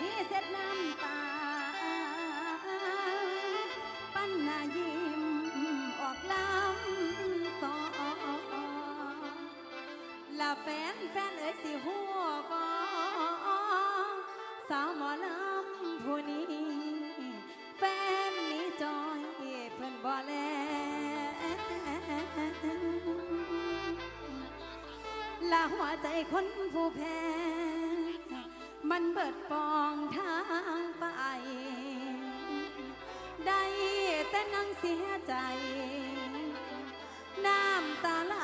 ที่เสร็จน้ำตา ปั้นหน้ายิ้มออกลำต่อละแฟนแฟนเอ๋ยสิหัวบอสาวหมอลำผู้นี้ แฟนนี้จอยเพื่อนบ่แลละหัวใจคนผู้แพ้ เบิดปองทางไป ได้แต่นั่งเสียใจ น้ำตาไหล